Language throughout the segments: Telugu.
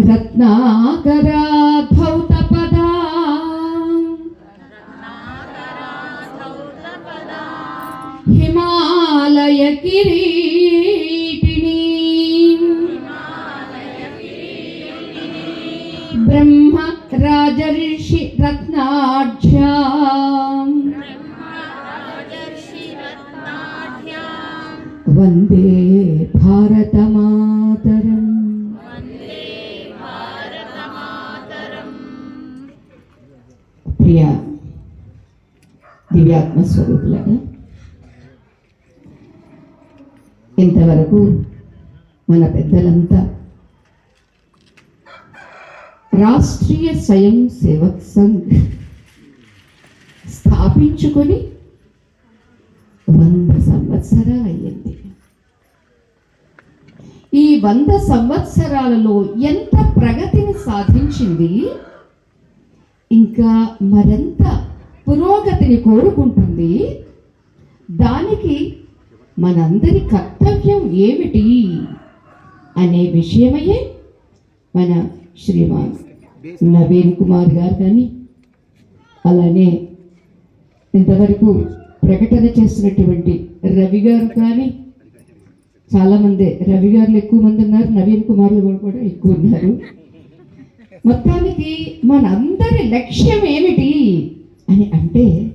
రత్నాకరా భౌత పదా హిమాలయ కిరీటిని బ్రహ్మ రాజర్షి రత్నాఢ్యా వందే భారతమాతరం ప్రియ దివ్యాత్మ స్వరూపులగా ఇంతవరకు మన పెద్దలంతా రాష్ట్రీయ స్వయం సేవక్ సంఘ్ స్థాపించుకొని వంద సంవత్సరాలు అయ్యింది. ఈ వంద సంవత్సరాలలో ఎంత ప్రగతిని సాధించింది? ఇంకా మరింత పురోగతిని కోరుకుంటుంది. దానికి మనందరి కర్తవ్యం ఏమిటి అనే విషయమయ్యే మన శ్రీమాన్ నవీన్ కుమార్ గారు కానీ అలానే ఇంతవరకు ప్రకటన చేస్తున్నటువంటి రవి గారు కానీ చాలామంది రవి గారు ఎక్కువ మంది ఉన్నారు నవీన్ కుమార్లు కూడా ఎక్కువ ఉన్నారు. మొత్తానికి మనందరి లక్ష్యం ఏమిటి అని అంటే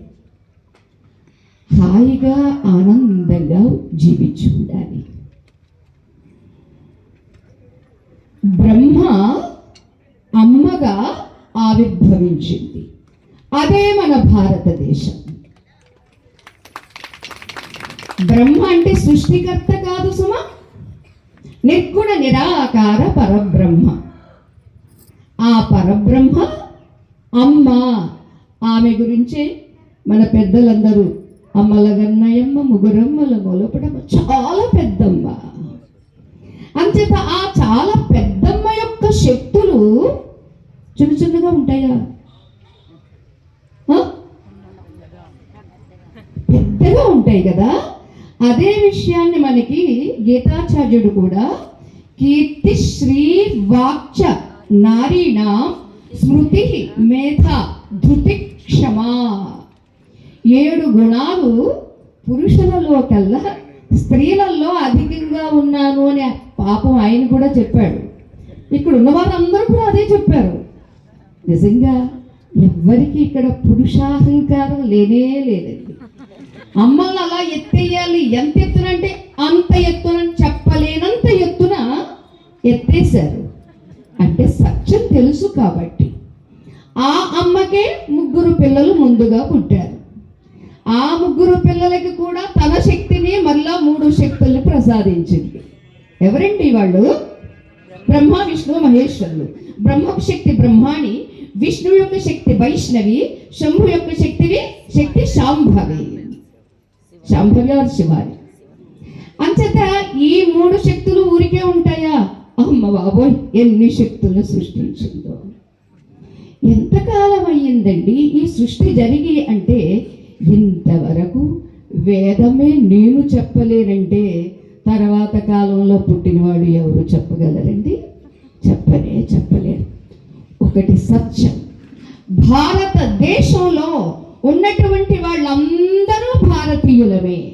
హాయిగా ఆనందంగా జీవించి ఉండాలి. బ్రహ్మ అమ్మగా ఆవిర్భవించింది. అదే మన భారతదేశం. బ్రహ్మ అంటే సృష్టికర్త కాదు సుమ. నిర్గుణ నిరాకార పరబ్రహ్మ. ఆ పరబ్రహ్మ అమ్మ. ఆమె గురించే మన పెద్దలందరూ అమ్మల గన్నయమ్మ ముగురమ్మల మొలపడమ్మ చాలా పెద్దమ్మ. అంచేత ఆ చాలా పెద్దమ్మ యొక్క శక్తులు చిన్న చిన్నగా ఉంటాయా? పెద్దగా ఉంటాయి కదా. అదే విషయాన్ని మనకి గీతాచార్యుడు కూడా కీర్తి శ్రీ వాక్చ నారీణ స్మృతి మేధ ధృతి క్షమా ఏడు గుణాలు పురుషులలో కల్లా స్త్రీలలో అధికంగా ఉన్నాను అని పాపం ఆయన కూడా చెప్పాడు. ఇక్కడ ఉన్న వారందరూ కూడా అదే చెప్పారు. నిజంగా ఎవ్వరికి ఇక్కడ పురుషాహంకారం లేనే లేదండి. అమ్మల్ని అలా ఎత్తేయాలి ఎంత ఎత్తునంటే అంత ఎత్తున చెప్పలేనంత ఎత్తున ఎత్తేశారు. అంటే సత్యం తెలుసు కాబట్టి. ఆ అమ్మకే ముగ్గురు పిల్లలు ముందుగా పుట్టారు. ఆ ముగ్గురు పిల్లలకి కూడా తన శక్తిని మళ్ళా మూడు శక్తుల్ని ప్రసాదించింది. ఎవరండి వాళ్ళు? బ్రహ్మ విష్ణు మహేశ్వరులు. బ్రహ్మ శక్తి బ్రహ్మాణి విష్ణు యొక్క శక్తి వైష్ణవి శంభు యొక్క శక్తివి శక్తి శాంభవి. శాంభవి ఆర్ శివారి అంచేత ఈ మూడు శక్తులు ఊరికే ఉంటాయా? అమ్మ బాబోయ్ ఎన్ని శక్తులు సృష్టించిందో. ఎంతకాలం అయ్యిందండి ఈ సృష్టి జరిగి అంటే ఇంతవరకు వేదమే నేను చెప్పలేనంటే తర్వాత కాలంలో పుట్టినవాడు ఎవరు చెప్పగలరండి? చెప్పలే చెప్పలేరు ఒకటి సత్యం. భారతదేశంలో ఉన్నటువంటి వాళ్ళందరూ భారతీయులమే.